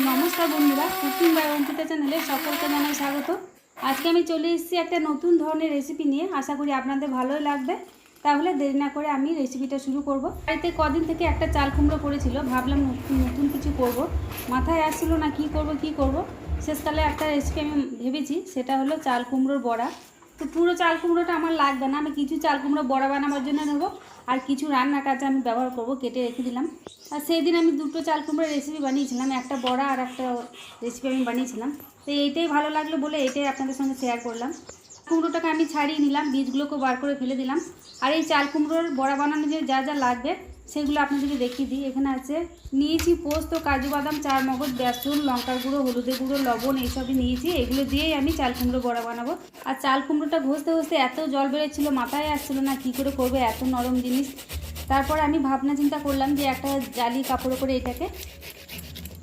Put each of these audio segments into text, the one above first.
নমস্কার বন্ধুরা, cooking by Ankita চ্যানেলে সকলকে জানাই স্বাগত। আজকে আমি চলে এসেছি একটা নতুন ধরনের রেসিপি নিয়ে, আশা করি আপনাদের ভালোই লাগবে। তাহলে দেরি না করে আমি রেসিপিটা শুরু করব। বাড়িতে কদিন থেকে একটা চাল কুমড়ো পড়েছিল, ভাবলাম নতুন নতুন কিছু করব। মাথায় আসছিল না কি করব কি করব? শেষকালে একটা রেসিপি আমি ভেবেছি, সেটা হলো চাল কুমড়োর বড়া। তো পুরো চাল কুমড়োটা আমার লাগবে না, আমি কিছু চাল কুমড়ো বড়া বানাবার জন্য নেব, আর কিছু রান্নার কাজে আমি ব্যবহার করব, কেটে রেখে দিলাম। আর সেই দিন আমি দুটো চাল কুমড়োর রেসিপি বানিয়েছিলাম, একটা বড়া আর একটা রেসিপি আমি বানিয়েছিলাম। তো এইটাই ভালো লাগল বলে এইটাই আপনাদের সঙ্গে শেয়ার করলাম। কুমড়োটাকে আমি ছাড়িয়ে নিলাম, বীজগুলোকে বার করে ফেলে দিলাম। আর এই চাল কুমড়োর বড়া বানানোর যে যা যা লাগবে সেগুলো আপনাদেরকে দেখিয়ে দিই, এখানে আছে, নিয়েছি পোস্ত, কাজু বাদাম, চার মগজ, বেসন, লঙ্কার গুঁড়ো, হলুদের গুঁড়ো, লবণ, এইসবই নিয়েছি। এগুলো দিয়েই আমি চাল কুমড়ো বড়া বানাবো। আর চাল কুমড়োটা ঘষতে ঘষতে এত জল বেরোচ্ছিলো, মাথায় আসছিল না কী করে করবে, এত নরম জিনিস। তারপর আমি ভাবনা চিন্তা করলাম যে একটা জালি কাপড় করে এটাকে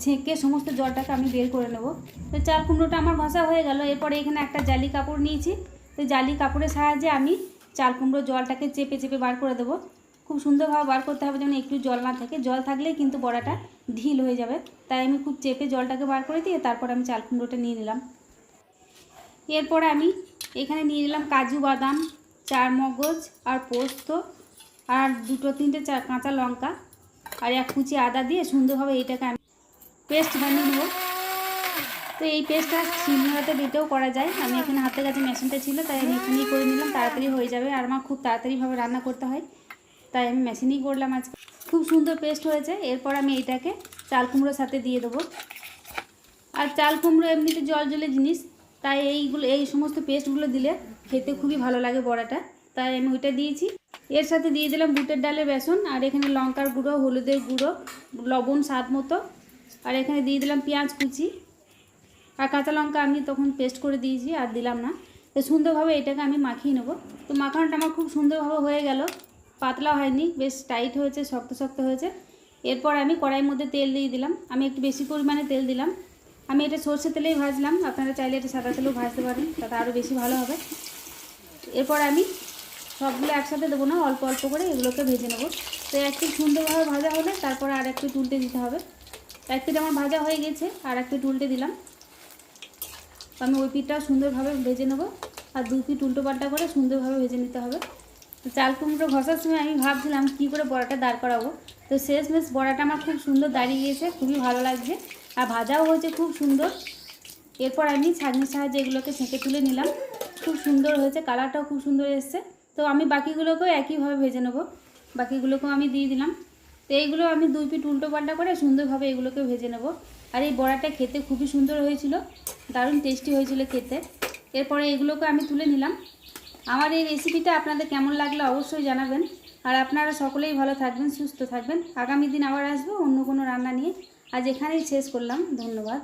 ছেঁকে সমস্ত জলটাকে আমি বের করে নেব। তো চাল কুমড়োটা আমার ঘষা হয়ে গেল। এরপরে এখানে একটা জালি কাপড় নিয়েছি। তো জালি কাপড়ের সাহায্যে আমি চাল কুমড়ো জলটাকে চেপে চেপে বার করে দেবো। খুব সুন্দরভাবে বার করতে হবে যেন একটু জল না থাকে। জল থাকলেই কিন্তু বড়াটা ঢিল হয়ে যাবে। তাই আমি খুব চেপে জলটাকে বার করে দিয়ে তারপর আমি চাল কুমড়োটা নিয়ে নিলাম। এরপরে আমি এখানে নিয়ে নিলাম কাজু বাদাম চার মগজ আর পোস্ত আর দুটো তিনটে চা কাঁচা লঙ্কা আর এক কুচি আদা দিয়ে সুন্দরভাবে এইটাকে আমি পেস্ট বানিয়ে নেব। তো এই পেস্টটা শিলনোড়াতে দিতেও করা যায়। আমি এখানে হাতের কাছে মেশিনটা ছিল, তাই আমি এখানেই করে নিলাম। তাড়াতাড়ি হয়ে যাবে আর আমার খুব তাড়াতাড়িভাবে রান্না করতে হয়। তাই আমি মেশিনেই করলাম আজকে। খুব সুন্দর পেস্ট হয়েছে। এরপর আমি এইটাকে চাল কুমড়োর সাথে দিয়ে দেবো। আর চাল কুমড়ো এমনিতে জল জলে জিনিস, তাই এইগুলো, এই সমস্ত পেস্টগুলো দিলে খেতে খুবই ভালো লাগে বড়াটা। তাই আমি ওইটা দিয়েছি। এর সাথে দিয়ে দিলাম বুটের ডালের বেসন, আর এখানে লঙ্কার গুঁড়ো, হলুদের গুঁড়ো, লবণ, স্বাদ মতো। আর এখানে দিয়ে দিলাম পেঁয়াজ কুচি। আর কাঁচা লঙ্কা আমি তখন পেস্ট করে দিয়েছি, আর দিলাম না। তো সুন্দরভাবে এটাকে আমি মাখিয়ে নেব। তো মাখানোটা আমার খুব সুন্দরভাবে হয়ে গেল। পাতলা হয়নি, বেশ টাইট হয়েছে, শক্ত শক্ত হয়েছে। এরপর আমি কড়াইয়ের মধ্যে তেল দিয়ে দিলাম। আমি একটু বেশি পরিমাণে তেল দিলাম। আমি এটা সর্ষে তেলেই ভাজলাম। আপনারা চাইলে এটা সাদা তেলেও ভাজতে পারেন, তাতে আরও বেশি ভালো হবে। এরপর আমি সবগুলো একসাথে দেবো না, অল্প অল্প করে এগুলোকে ভেজে নেব। তো একটু সুন্দরভাবে ভাজা হলে তারপর আর একটু উল্টে দিতে হবে। এক পিঠ আমার ভাজা হয়ে গেছে, আর একটু উল্টে দিলাম। আমি ওই পিঠটা সুন্দরভাবে ভেজে নেব, আর দুই পিঠ উল্টো পাল্টা করে সুন্দরভাবে ভেজে নিতে হবে। চাল কুমড়ো ঘষার সময় আমি ভাবছিলাম কী করে বড়াটা দাঁড় করাবো। তো শেষমেশ বড়াটা আমার খুব সুন্দর দাঁড়িয়ে গিয়েছে, খুবই ভালো লাগছে। আর ভাজাও হয়েছে খুব সুন্দর। এরপর আমি ছাগনির সাহায্যে এগুলোকে ছেঁকে তুলে নিলাম। খুব সুন্দর হয়েছে, কালারটাও খুব সুন্দর এসছে। তো আমি বাকিগুলোকেও একইভাবে ভেজে নেব। বাকিগুলোকেও আমি দিয়ে দিলাম। তো এইগুলো আমি দুই পিঠ উল্টো পাল্টা করে সুন্দরভাবে এগুলোকে ভেজে নেব। আর এই বড়াটা খেতে খুবই সুন্দর হয়েছিল, দারুণ টেস্টি হয়েছিল খেতে। এরপরে এগুলোকে আমি তুলে নিলাম। আমার এই রেসিপিটা আপনাদের কেমন লাগল অবশ্যই জানাবেন। আর আপনারা সকলেই ভালো থাকবেন, সুস্থ থাকবেন। আগামী দিন আবার আসব অন্য কোনো রান্না নিয়ে। আজ এখানেই শেষ করলাম। ধন্যবাদ।